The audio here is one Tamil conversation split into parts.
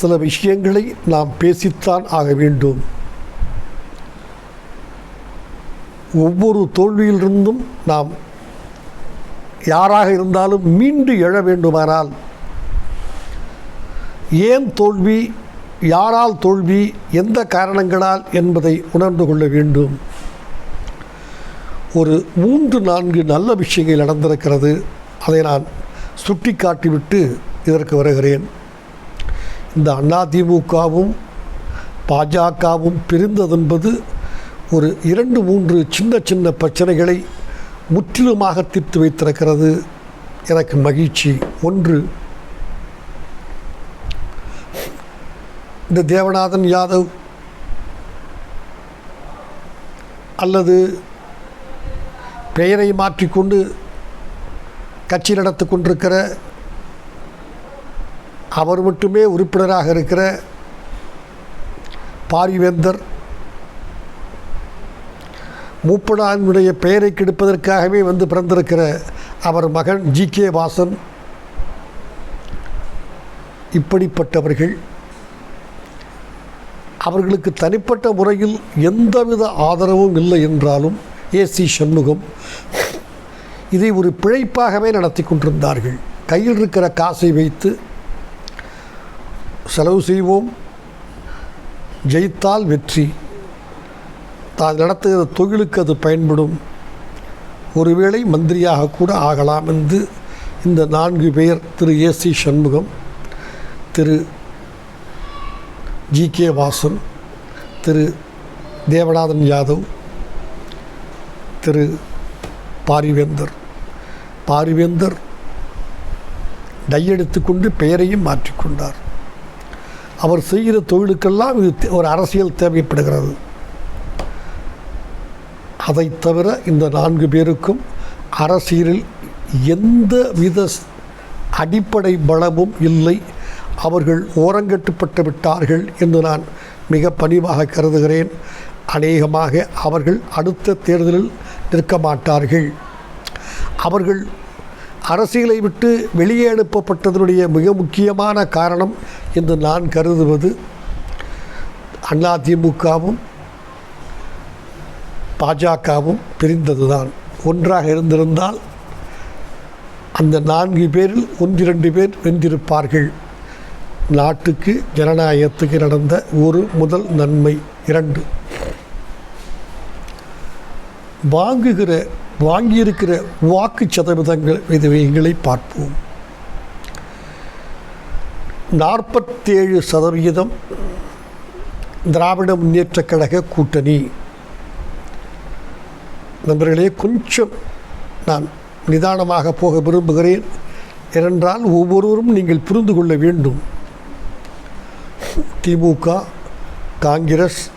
சில விஷயங்களை நாம் பேசித்தான் ஆக வேண்டும். ஒவ்வொரு தோல்வியிலிருந்தும் நாம் யாராக இருந்தாலும் மீண்டு எழ வேண்டுமானால் ஏன் தோல்வி யாரால் தோல்வி எந்த காரணங்களால் என்பதை உணர்ந்து கொள்ள வேண்டும். ஒரு மூன்று நான்கு நல்ல விஷயங்கள் நடந்திருக்கிறது. அதை நான் சுட்டி காட்டிவிட்டு இதற்கு வருகிறேன். இந்த அதிமுகவும் பாஜகவும் பிரிந்ததென்பது ஒரு இரண்டு மூன்று சின்ன சின்ன பிரச்சனைகளை முற்றிலுமாக தீர்த்து வைத்திருக்கிறது. எனக்கு மகிழ்ச்சி. ஒன்று இந்த தேவநாதன் யாதவ் அல்லது பெயரை மாற்றிக்கொண்டு கட்சி நடத்து கொண்டிருக்கிற அவர் மட்டுமே உறுப்பினராக இருக்கிற பாரிவேந்தர் மூப்பனானுடைய பெயரை கெடுப்பதற்காகவே வந்து பிறந்திருக்கிற அவர் மகன் ஜி கே வாசன் இப்படிப்பட்டவர்கள். அவர்களுக்கு தனிப்பட்ட முறையில் எந்தவித ஆதரவும் இல்லை என்றாலும் ஏசி சண்முகம் இதை ஒரு பிழைப்பாகவே நடத்தி கொண்டிருந்தார்கள். கையில் இருக்கிற காசை வைத்து செலவு செய்வோம். ஜெயித்தால் வெற்றி. தான் நடத்துகிற தொழிலுக்கு அது பயன்படும். ஒருவேளை மந்திரியாக கூட ஆகலாம் என்று இந்த நான்கு பேர் Thiru AC Shanmugam Thiru G K Vasan Thiru Devanathan Yadav Thiru Parivendhar. Parivendhar டையெடுத்துக்கொண்டு பெயரையும் மாற்றிக்கொண்டார். அவர் செய்கிற தொழிலுக்கெல்லாம் இது தே- ஒரு அரசியல் தேவைப்படுகிறது. அதை தவிர இந்த நான்கு பேருக்கும் அரசியலில் எந்த வித ஸ்- அடிப்படை பலமும் இல்லை. அவர்கள் ஓரங்கட்டுப்பட்டு விட்டார்கள் என்று நான் மிக பணிவாக கருதுகிறேன். அநேகமாக அவர்கள் அடுத்த தேர்தலில் நிற்க மாட்டார்கள். அவர்கள் அரசியலை விட்டு வெளியே அனுப்பப்பட்டதனுடைய மிக முக்கியமான காரணம் என்று நான் கருதுவது அதிமுகவும் பாஜகவும் பிரிந்ததுதான். ஒன்றாக இருந்திருந்தால் அந்த நான்கு பேரில் ஒன்றிரண்டு பேர் வென்றிருப்பார்கள். நாட்டுக்கு ஜனநாயகத்துக்கு நடந்த ஒரு முதல் நன்மை இரண்டு. வாங்குகிற வாங்கியிருக்கிற வாக்கு சதவீதங்கள் விதவைகளை பார்ப்போம். நாற்பத்தேழு சதவிகிதம் திராவிட முன்னேற்றக் கழக கூட்டணி. நண்பர்களே கொஞ்சம் நான் நிதானமாக போக விரும்புகிறேன். ஏனென்றால் ஒவ்வொருவரும் நீங்கள் புரிந்து கொள்ள வேண்டும். திமுக காங்கிரஸ்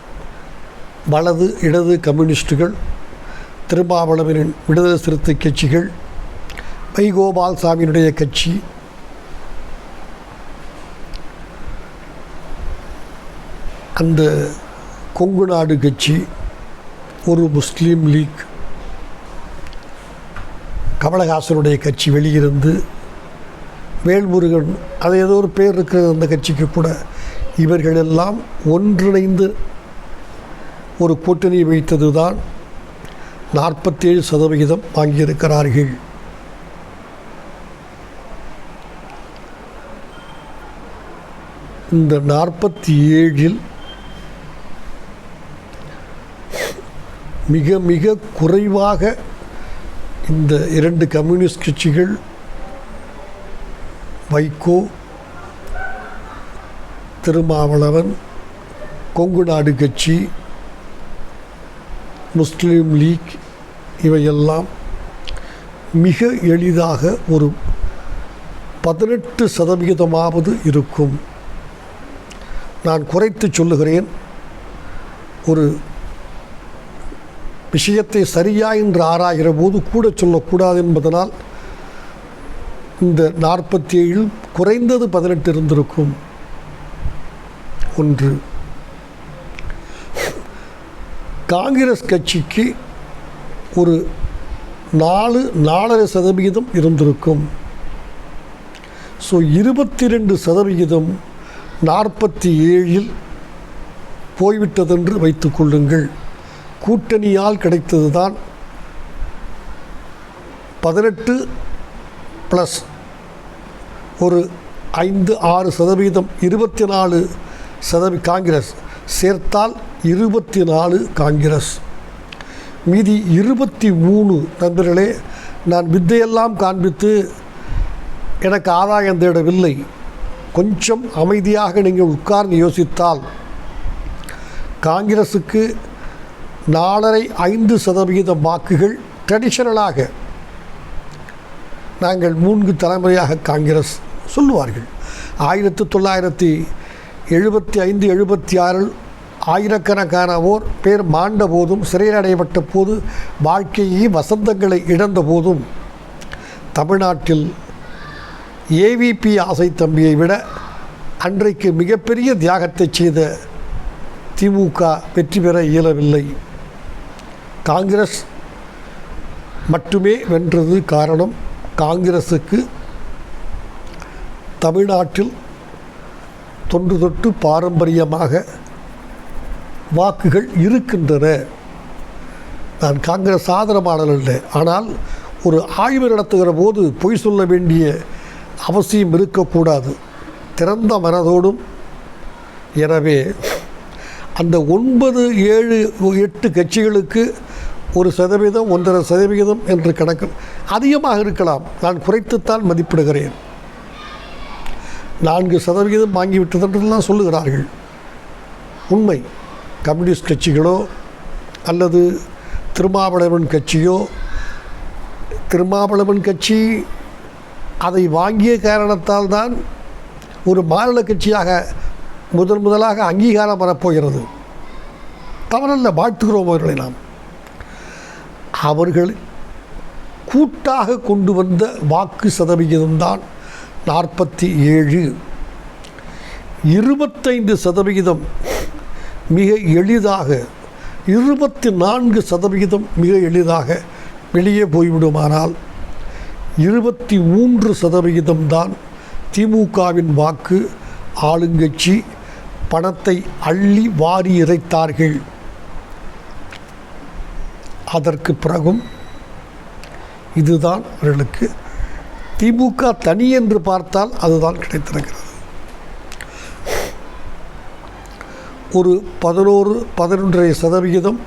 வலது இடது கம்யூனிஸ்டுகள் திருமாவளவனின் விடுதலை சிறுத்தை கட்சிகள் வைகோபால் சாமியினுடைய கட்சி அந்த கொங்கு நாடு கட்சி ஒரு முஸ்லீம் லீக் கமலஹாசனுடைய கட்சி வெளியிருந்து வேல்முருகன் அது ஏதோ ஒரு பேர் இருக்கிறது அந்த கட்சிக்கு கூட இவர்களெல்லாம் ஒன்றிணைந்து ஒரு கூட்டணி வைத்தது தான் நாற்பத்தேழு சதவிகிதம் வாங்கியிருக்கிறார்கள். இந்த நாற்பத்தி ஏழில் மிக மிக குறைவாக இந்த இரண்டு கம்யூனிஸ்ட் கட்சிகள் வைகோ திருமாவளவன் கொங்கு நாடு கட்சி முஸ்லீம் லீக் இவையெல்லாம் மிக எளிதாக ஒரு பதினெட்டு சதவிகிதமாவது இருக்கும். நான் குறைத்து சொல்லுகிறேன் ஒரு விஷயத்தை சரியா என்று ஆராய்கிற போது கூட சொல்லக்கூடாது என்பதனால் இந்த நாற்பத்தி ஏழில் குறைந்தது பதினெட்டு இருந்திருக்கும். ஒன்று காங்கிரஸ் கட்சிக்கு ஒரு நாலு நாலரை சதவிகிதம் இருந்திருக்கும். ஸோ இருபத்தி ரெண்டு சதவிகிதம் நாற்பத்தி ஏழில் போய்விட்டதென்று வைத்துக் கொள்ளுங்கள். கூட்டணியால் கிடைத்தது தான் பதினெட்டு ப்ளஸ் ஒரு ஐந்து ஆறு சதவீதம் இருபத்தி நாலு சதவி காங்கிரஸ் சேர்த்தால் இருபத்தி நாலு காங்கிரஸ். மீதி இருபத்தி மூணு நண்பர்களே நான் வித்தையெல்லாம் காண்பித்து எனக்கு ஆதாயம் தேடவில்லை. கொஞ்சம் அமைதியாக நீங்கள் உட்கார்ந்து யோசித்தால் காங்கிரஸுக்கு நாலரை ஐந்து சதவிகித வாக்குகள் ட்ரெடிஷனலாக நாங்கள் மூன்று தலைமுறையாக காங்கிரஸ் சொல்லுவார்கள். ஆயிரத்தி தொள்ளாயிரத்தி எழுபத்தி ஐந்து எழுபத்தி ஆறில் ஆயிரக்கணக்கானவோர் பேர் மாண்ட போதும் சிறையில் போது வாழ்க்கையை வசந்தங்களை இழந்த போதும். தமிழ்நாட்டில் ஏவிபி ஆசை தம்பியை விட அன்றைக்கு மிகப்பெரிய தியாகத்தை செய்த திமுக வெற்றி பெற இயலவில்லை. காங்கிரஸ் மட்டுமே வென்றது காரணம் காங்கிரஸுக்கு தமிழ்நாட்டில் தொன்று தொட்டு பாரம்பரியமாக வாக்குகள் இருக்கின்றன. நான் காங்கிரஸ் ஆதரவாளர் அல்ல. ஆனால் ஒரு ஆய்வு நடத்துகிற போது பொய் சொல்ல வேண்டிய அவசியம் இருக்கக்கூடாது. திறந்த மனதோடும். எனவே அந்த ஒன்பது ஏழு எட்டு கட்சிகளுக்கு ஒரு சதவீதம் ஒன்றரை சதவிகிதம் என்று கணக்கு அதிகமாக இருக்கலாம். நான் குறைத்துத்தான் மதிப்பிடுகிறேன். நான்கு சதவிகிதம் வாங்கிவிட்டதென்றெல்லாம் சொல்லுகிறார்கள். உண்மை. கம்யூனிஸ்ட் கட்சிகளோ அல்லது திருமாவளவன் கட்சியோ திருமாவளவன் கட்சி அதை வாங்கிய காரணத்தால் தான் ஒரு மாநில கட்சியாக முதன் முதலாக அங்கீகாரம் வரப்போகிறது. தவறல்ல வாழ்த்துகிறோம் அவர்களை நாம். அவர்கள் கூட்டாக கொண்டு வந்த வாக்கு சதவிகிதம்தான் நாற்பத்தி ஏழு. இருபத்தைந்து சதவிகிதம் மிக எளிதாக இருபத்தி நான்கு சதவிகிதம் மிக எளிதாக வெளியே போய்விடுமானால் இருபத்தி மூன்று சதவிகிதம் தான் திமுகவின் வாக்கு ஆளுங்கட்சி பணத்தை அள்ளி வாரி இறைத்தார்கள். அதற்கு பிறகும் இதுதான் அவர்களுக்கு திமுக தனி என்று பார்த்தால் அதுதான் கிடைத்திருக்கிறது. ஒரு பதினோரு பதினொன்றரை சதவிகிதம்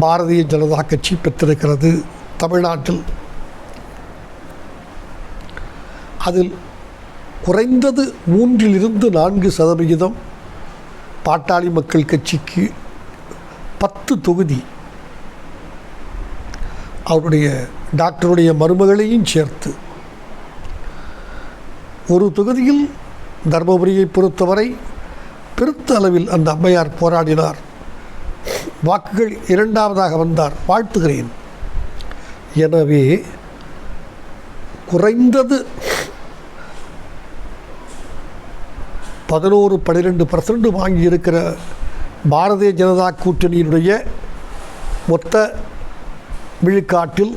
பாரதிய ஜனதா கட்சி பெற்றிருக்கிறது தமிழ்நாட்டில். அதில் குறைந்தது மூன்றிலிருந்து நான்கு சதவிகிதம் பாட்டாளி மக்கள் கட்சிக்கு பத்து தொகுதி. அவருடைய டாக்டருடைய மருமகளையும் சேர்த்து. ஒரு தொகுதியில் தர்மபுரியை பொறுத்தவரை பெருத்த அளவில் அந்த அம்மையார் போராடினார். வாக்குகள் இரண்டாவதாக வந்தார். வாழ்த்துகிறேன். எனவே குறைந்தது பதினோரு பன்னிரெண்டு பர்சன்ட் வாங்கியிருக்கிற பாரதிய ஜனதா கூட்டணியினுடைய மொத்த விழுக்காட்டில்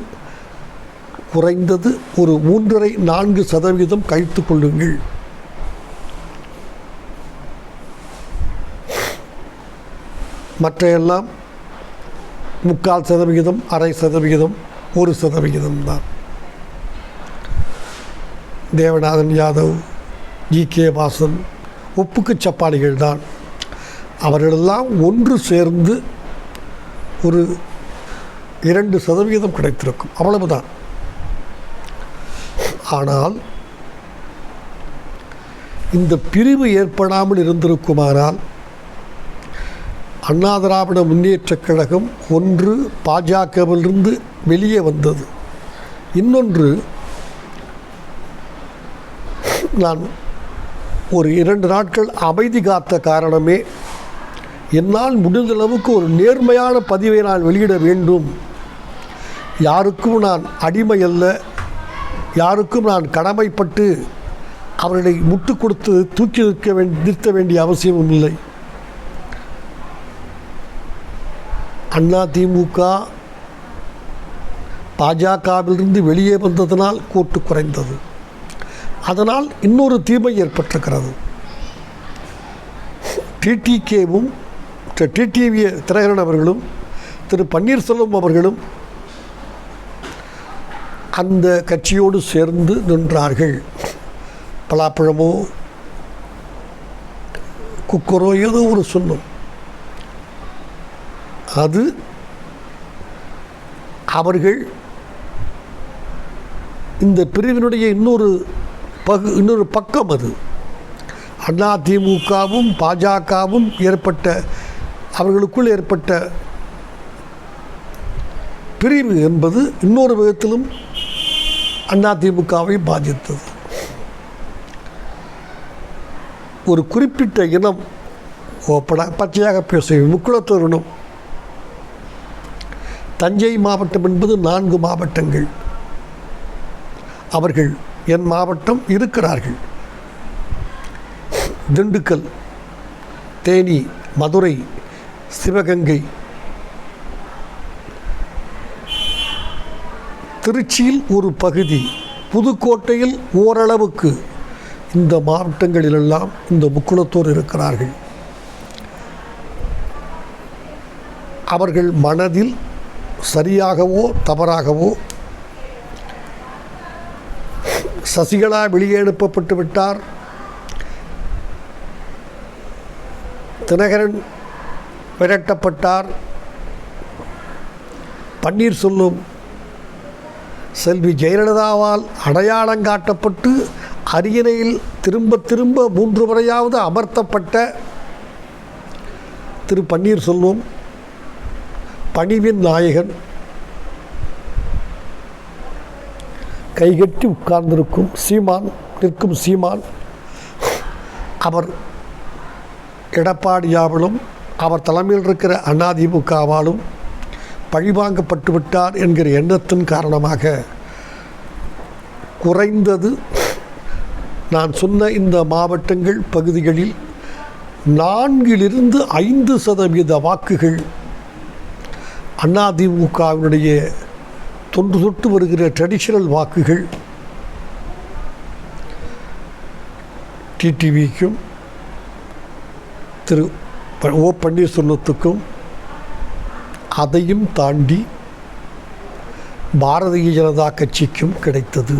குறைந்தது ஒரு மூன்றரை நான்கு சதவீதம் கழித்து கொள்ளுங்கள். மற்றையெல்லாம் முக்கால் சதவிகிதம் அரை சதவிகிதம் ஒரு சதவிகிதம் தான். தேவநாதன் யாதவ் ஜி. கே. வாசன் ஒப்புக்கு சப்பாளிகள் தான். அவர்களெல்லாம் ஒன்று சேர்ந்து ஒரு இரண்டு சதவிகிதம் கிடைத்திருக்கும். அவ்வளவுதான். ஆனால் இந்த பிரிவு ஏற்படாமல் இருந்திருக்குமானால் அண்ணா திராவிட முன்னேற்றக் கழகம் ஒன்று பாஜகவிலிருந்து வெளியே வந்தது. இன்னொன்று நான் ஒரு இரண்டு நாட்கள் அமைதி காத்த காரணமே என்னால் முடிந்த அளவுக்கு ஒரு நேர்மையான பதிவை நான் வெளியிட வேண்டும். யாருக்கும் நான் அடிமை அல்ல யாருக்கும் நான் கடமைப்பட்டு அவர்களை முட்டு கொடுத்து தூக்கி நிற்க வேண்டி நிறுத்த வேண்டிய அவசியமும் இல்லை. அண்ணா திமுக பாஜகவிலிருந்து வெளியே வந்ததனால் கூட்டு குறைந்தது. அதனால் இன்னொரு தீமை ஏற்பட்டிருக்கிறது. டிடிகேவும் டிடிவி திரகரன் அவர்களும் திரு பன்னீர்செல்வம் அவர்களும் அந்த கட்சியோடு சேர்ந்து நின்றார்கள். பலாப்பழமோ குக்கரோ ஏதோ ஒரு சொன்னோம். அது அவர்கள் இந்த பிரிவினுடைய இன்னொரு பகு இன்னொரு பக்கம் அது. அதிமுகவும் பாஜகவும் ஏற்பட்ட அவர்களுக்குள் ஏற்பட்ட பிரிவு என்பது இன்னொரு விதத்திலும் அதிமுகவை பாதித்தது. ஒரு குறிப்பிட்ட இனம் ஓப்பட பச்சையாக பேச முக்குளத்தருணம் இனம். தஞ்சை மாவட்டம் என்பது நான்கு மாவட்டங்கள். அவர்கள் என் மாவட்டம் இருக்கிறார்கள். திண்டுக்கல் தேனி மதுரை சிவகங்கை திருச்சியில் ஒரு பகுதி புதுக்கோட்டையில் ஓரளவுக்கு இந்த மாவட்டங்களிலெல்லாம் இந்த முக்குளத்தோர் இருக்கிறார்கள். அவர்கள் மனதில் சரியாகவோ தவறாகவோ சசிகலா வெளியே அனுப்பப்பட்டு விட்டார். தினகரன் விரட்டப்பட்டார். பன்னீர்செல்வம் செல்வி ஜெயலலிதாவால் அடையாளம் காட்டப்பட்டு அரியணையில் திரும்ப திரும்ப மூன்று முறையாவது அமர்த்தப்பட்ட திரு பன்னீர்செல்வம் பணிவின் நாயகன். கைகட்டி உட்கார்ந்திருக்கும் சீமான் நிற்கும் சீமான். அவர் எடப்பாடியாவிலும் அவர் தலைமையில் இருக்கிற அதிமுகவாலும் பழிவாங்கப்பட்டு விட்டார் என்கிற எண்ணத்தின் காரணமாக குறைந்தது நான் சொன்ன இந்த மாவட்டங்கள் பகுதிகளில் நான்கிலிருந்து ஐந்து சதவீத வாக்குகள் அதிமுகவினுடைய தொன்று தொட்டு வருகிற ட்ரெடிஷனல் வாக்குகள் டிடிவிக்கும் திரு ஓ பன்னீர்செல்வத்துக்கும் அதையும் தாண்டி பாரதிய ஜனதா கட்சிக்கும் கிடைத்தது.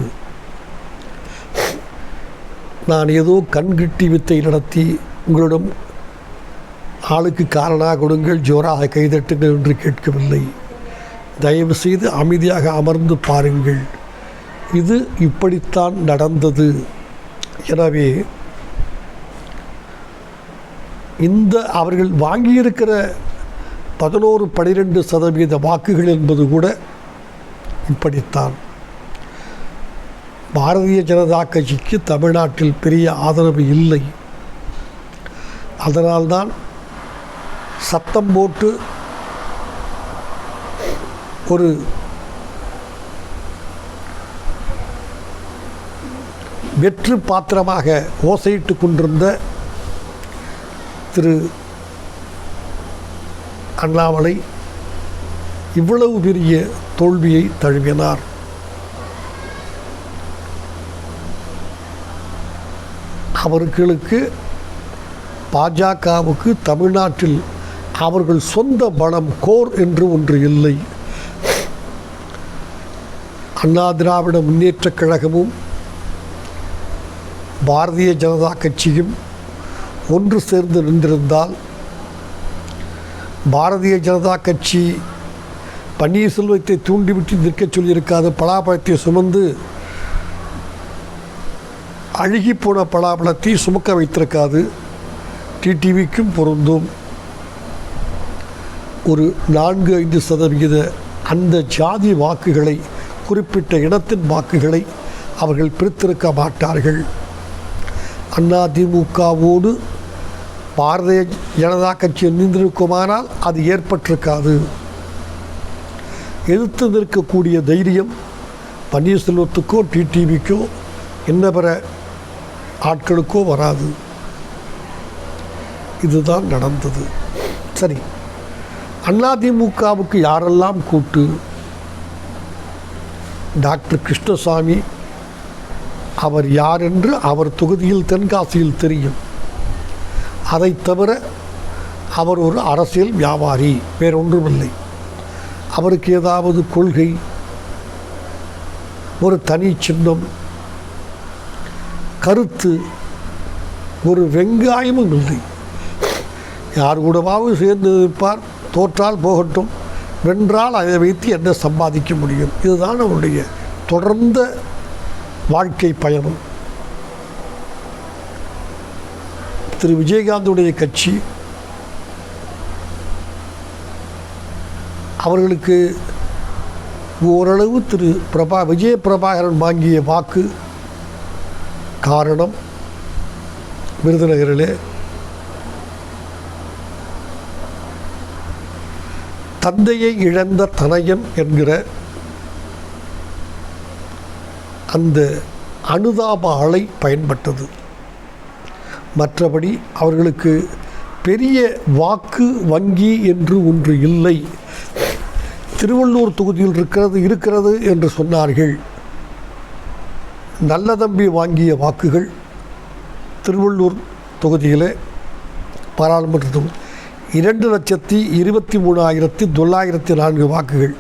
நான் ஏதோ கண்கிட்டி வித்தை நடத்தி உங்களிடம் ஆளுக்கு காரணாக கொடுங்கள் ஜோராக கைதட்டுங்கள் என்று கேட்கவில்லை. தயவு செய்து அமைதியாக அமர்ந்து பாருங்கள். இது இப்படித்தான் நடந்தது. எனவே இந்த அவர்கள் வாங்கியிருக்கிற பதினோரு பனிரெண்டு சதவீத வாக்குகள் என்பது கூட இப்படித்தான். பாரதிய ஜனதா கட்சிக்கு தமிழ்நாட்டில் பெரிய ஆதரவு இல்லை. அதனால்தான் சத்தம் போட்டு ஒரு வெற்று பாத்திரமாக ஓசையிட்டு கொண்டிருந்த திரு அண்ணாமலை இவ்வளவு பெரிய தோல்வியை தழுவினார். அவர்களுக்கு பாஜகவுக்கு தமிழ்நாட்டில் அவர்கள் சொந்த பலம் கோர் என்று ஒன்று இல்லை. அண்ணா திராவிட முன்னேற்றக் கழகமும் பாரதிய ஜனதா கட்சியும் ஒன்று சேர்ந்து நின்றிருந்தால் பாரதிய ஜனதா கட்சி பன்னீர்செல்வத்தை தூண்டிவிட்டு நிற்கச் சொல்லியிருக்காத பலாப்பழத்தை சுமந்து அழுகிப்போன பலாபலத்தை சுமக்க வைத்திருக்காது. டிடிவிக்கும் பொருந்தும். ஒரு நான்கு ஐந்து சதவிகித அந்த ஜாதி வாக்குகளை குறிப்பிட்ட இனத்தின் வாக்குகளை அவர்கள் பிரித்திருக்க மாட்டார்கள். அதிமுகவோடு பாரதிய ஜனதா கட்சி நின்றிருக்குமானால் அது ஏற்பட்டிருக்காது. எதிர்த்து நிற்கக்கூடிய தைரியம் பன்னீர்செல்வத்துக்கோ டிடிவிக்கோ என்ன பிற ஆட்களுக்கோ வராது. இதுதான் நடந்தது. சரி. அதிமுகவுக்கு யாரெல்லாம் கூட்டு? டாக்டர் கிருஷ்ணசாமி. அவர் யார் என்று அவர் தொகுதியில் தென்காசியில் தெரியும். அதை தவிர அவர் ஒரு அரசியல் வியாபாரி வேறொன்றுமில்லை. அவருக்கு ஏதாவது கொள்கை ஒரு தனி சின்னம் கருத்து ஒரு வெங்காயமும் இல்லை. யார் கூடவாவது சேர்ந்து இருப்பார் தோற்றால் போகட்டும் வென்றால் அதை வைத்து என்ன சம்பாதிக்க முடியும்? இதுதான் அவருடைய தொடர்ந்த வாழ்க்கை பயணம். திரு விஜயகாந்துடைய கட்சி அவர்களுக்கு ஓரளவு திரு பிரபா விஜய பிரபாகரன் வாங்கிய வாக்கு காரணம் விருதுநகரிலே தந்தையை இழந்த தனயன் என்கிற அந்த அனுதாப ஆலை பயன்பட்டது. மற்றபடி அவர்களுக்கு பெரிய வாக்கு வங்கி என்று ஒன்று இல்லை. திருவள்ளூர் தொகுதியில் இருக்கிறது இருக்கிறது என்று சொன்னார்கள். நல்ல தம்பி வாங்கிய வாக்குகள் திருவள்ளூர் தொகுதியில் பாராளுமன்ற தொகுதி இரண்டு லட்சத்தி இருபத்தி மூணாயிரத்தி தொள்ளாயிரத்தி நான்கு வாக்குகள்.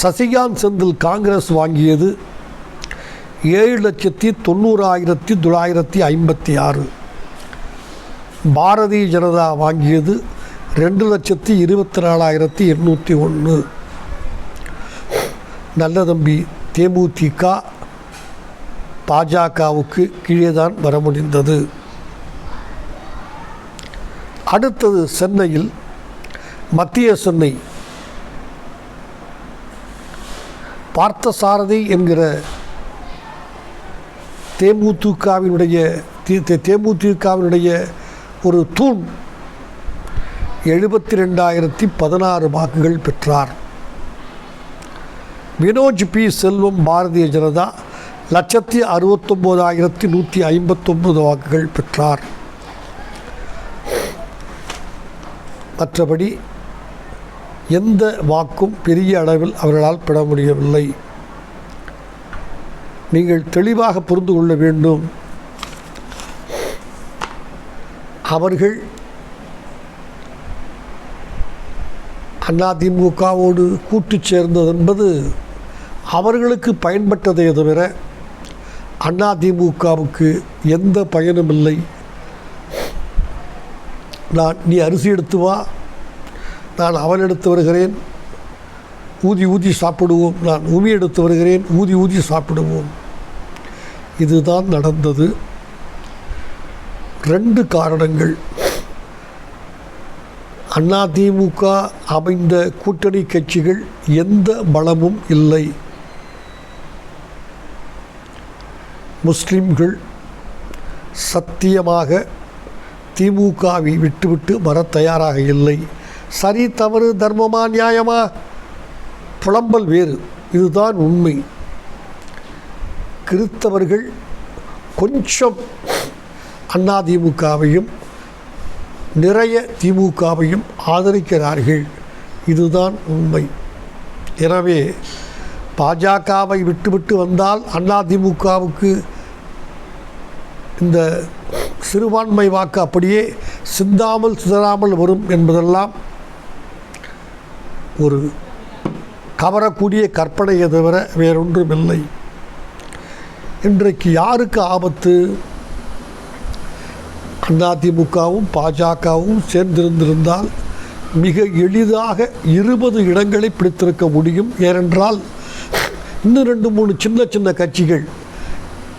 சசிகாந்த் செந்தில் காங்கிரஸ் வாங்கியது ஏழு லட்சத்தி தொண்ணூறாயிரத்தி தொள்ளாயிரத்தி ஐம்பத்தி ஆறு. பாரதிய ஜனதா வாங்கியது ரெண்டு லட்சத்தி இருபத்தி நாலாயிரத்தி எண்ணூற்றி ஒன்று நல்ல தம்பி தேமுதிக பாஜகவுக்கு கீழே தான் வர முடிந்தது. அடுத்தது சென்னையில் மத்திய சென்னை. பார்த்தசாரதி என்கிற தேமுதிகவினுடைய தே- தேமுதிகவினுடைய ஒரு தூண் எழுபத்தி ரெண்டாயிரத்தி பதினாறு வாக்குகள் பெற்றார். வினோஜ் பி. செல்வம் பாரதிய ஜனதா லட்சத்தி அறுபத்தொம்போதாயிரத்தி நூற்றி ஐம்பத்தொம்பது வாக்குகள் பெற்றார். மற்றபடி எந்த வாக்கும் பெரிய அளவில் அவர்களால் பெற முடியவில்லை. நீங்கள் தெளிவாக புரிந்து கொள்ள வேண்டும். அவர்கள் அதிமுகவோடு கூட்டு சேர்ந்தது என்பது அவர்களுக்கு பயன்பட்டதே தவிர அதிமுகவுக்கு எந்த பயனும் இல்லை நான் நீ அரிசி எடுத்து வா. நான் அவன் எடுத்து வருகிறேன். ஊதி ஊதி சாப்பிடுவோம். நான் உமி எடுத்து வருகிறேன். ஊதி ஊதி சாப்பிடுவோம். இதுதான் நடந்தது. ரெண்டு காரணங்கள். அதிமுக அமைந்த கூட்டணி கட்சிகள் எந்த பலமும் இல்லை. முஸ்லிம்கள் சத்தியமாக திமுகவை விட்டுவிட்டு வர தயாராக இல்லை. சரி தவறு தர்மமா நியாயமா? புலம்பல் வேறு. இதுதான் உண்மை. கிறித்தவர்கள் கொஞ்சம் அதிமுகவையும் நிறைய திமுகவையும் ஆதரிக்கிறார்கள். இதுதான் உண்மை. எனவே பாஜகவை விட்டுவிட்டு வந்தால் அதிமுகவுக்கு இந்த சிறுபான்மை வாக்கு அப்படியே சிந்தாமல் சிதறாமல் வரும் என்பதெல்லாம் ஒரு கவரக்கூடிய கற்பனையை தவிர வேறொன்றும் இல்லை இன்றைக்கு யாருக்கு ஆபத்து? அதிமுகவும் பாஜகவும் சேர்ந்திருந்திருந்தால் மிக எளிதாக இருபது இடங்களை பிடித்திருக்க முடியும். ஏனென்றால் இன்னும் ரெண்டு மூணு சின்ன சின்ன கட்சிகள்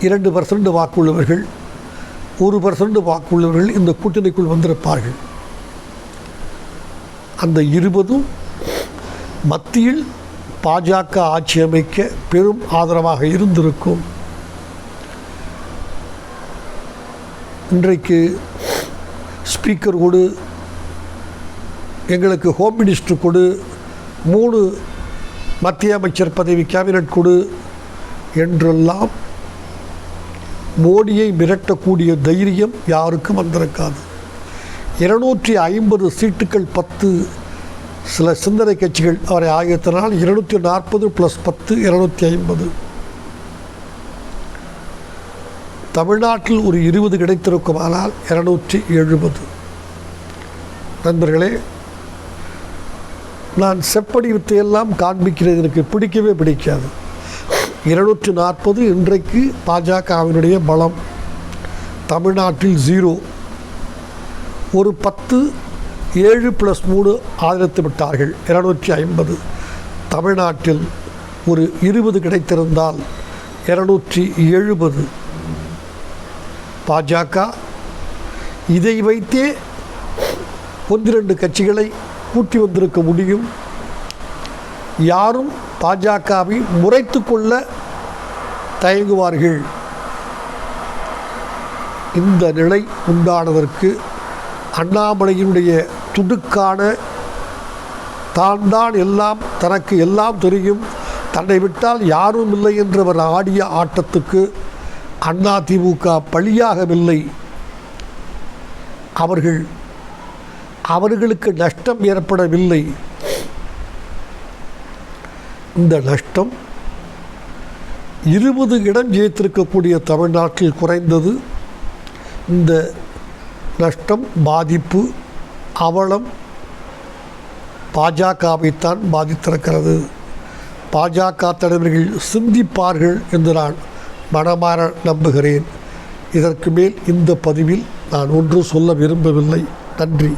இரண்டு பர்சன்ட் வாக்குள்ளவர்கள். ஒரு பர்சன்ட் வாக்குள்ளவர்கள் இந்த கூட்டணிக்குள் வந்திருப்பார்கள். அந்த இருபதும் மத்தியில் பாஜக ஆட்சி அமைக்க பெரும் ஆதரவாக இருந்திருக்கும். இன்றைக்கு ஸ்பீக்கர் கொடு எங்களுக்கு ஹோம் மினிஸ்டர் கொடு மூணு மத்திய அமைச்சர் பதவி கேபினட் கொடு என்றெல்லாம் மோடியை மிரட்டக்கூடிய தைரியம் யாருக்கும் வந்திருக்காது. இருநூற்றி ஐம்பது சீட்டுகள் பத்து. சில சிந்தனை கட்சிகள் அவரை ஆகியத்தினால் இருநூற்றி நாற்பது ப்ளஸ் பத்து இருநூற்றி ஐம்பது. தமிழ்நாட்டில் ஒரு இருபது கிடைத்திருக்குமானால் இரநூற்றி எழுபது. நண்பர்களே நான் செப்படி வித்தையெல்லாம் காண்பிக்கிறது எனக்கு பிடிக்கவே பிடிக்காது. இருநூற்றி நாற்பது இன்றைக்கு பாஜகவினுடைய பலம். தமிழ்நாட்டில் ஜீரோ ஒரு பத்து ஏழு ப்ளஸ் மூணு ஆதரித்து விட்டார்கள் இருநூற்றி ஐம்பது. தமிழ்நாட்டில் ஒரு இருபது கிடைத்திருந்தால் இருநூற்றி எழுபது. பாஜக இதை வைத்தே ஒன்றிரண்டு கட்சிகளை கூட்டி வந்திருக்க முடியும். யாரும் பாஜகவை முறைத்து கொள்ள தயங்குவார்கள். இந்த நிலை உண்டானதற்கு அண்ணாமலையினுடைய துடுக்கான தான் தான் எல்லாம் தனக்கு எல்லாம் தெரியும். தன்னை விட்டால் யாரும் இல்லை என்றவர் ஆடிய ஆட்டத்துக்கு அதிமுக பழியாகவில்லை. அவர்கள் அவர்களுக்கு நஷ்டம் ஏற்படவில்லை. இந்த நஷ்டம் இருபது இடம் ஜெயித்திருக்கக்கூடிய தமிழ்நாட்டில் குறைந்தது. இந்த நஷ்டம் பாதிப்பு அவலம் பாஜகவைத்தான் பாதித்திருக்கிறது. பாஜக தலைவர்கள் சிந்திப்பார்கள் என்று நான் மனமாற நம்புகிறேன். இதற்கு மேல் இந்த பதிவில் நான் ஒன்றும் சொல்ல விரும்பவில்லை. நன்றி.